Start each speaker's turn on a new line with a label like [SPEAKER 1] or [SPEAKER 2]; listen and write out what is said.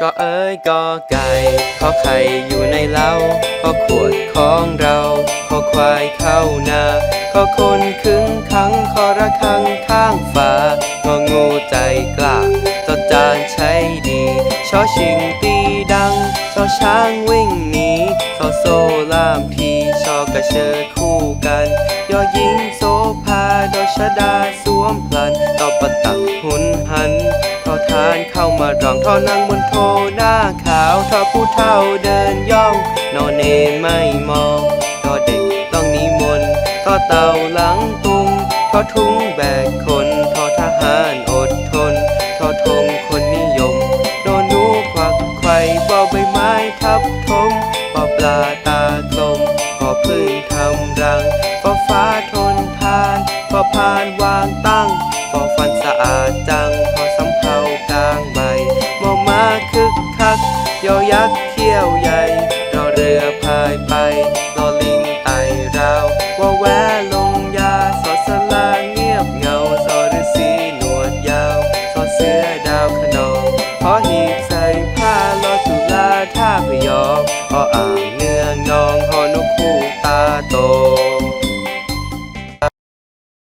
[SPEAKER 1] ก็เอ้ยก็ไก่ขอไข่อยู่ในเล้าขอขวดของเราขอควายเข้านาขอคนขึงขังขอระคังข้างฟ้างองูใจกล้าจอจานใช้ดีชอชิงตีดังชอช้างวิ่งหนีชอโซล่ามทีชอกระเชอคู่กัน ยอหญิงโซภาดอชดาสวมพลันต่อประตักานเข้ามารองทอนั่งบนโทหน้าขาวทอผู้เฒ่าเดินย่อง นอนเนนไม่มองทอเด็กต้องนิมนต์ทอเต่าหลังตุงทอทุ่งแบกคนทอทหารอดทนทอธงคนนิยมโดนนูควักไข่บอใบไม้ทับทมปอปลาตากลมพอพึ่งทำรังฟอฟ้าทนทานพอพานวางตั้งฟอฟันสะอาดจังพอส คักยอยักษ์เขี้ยวใหญ่รอเรือพายไปรอลิงไต่ราวว่าแวลงยาสอสลาเงียบเงาสอฤาษีหนวดยาวสอเสือดาวขนองขอหีบใส่ผ้ารอจุฬาท่าพยองออ่างเ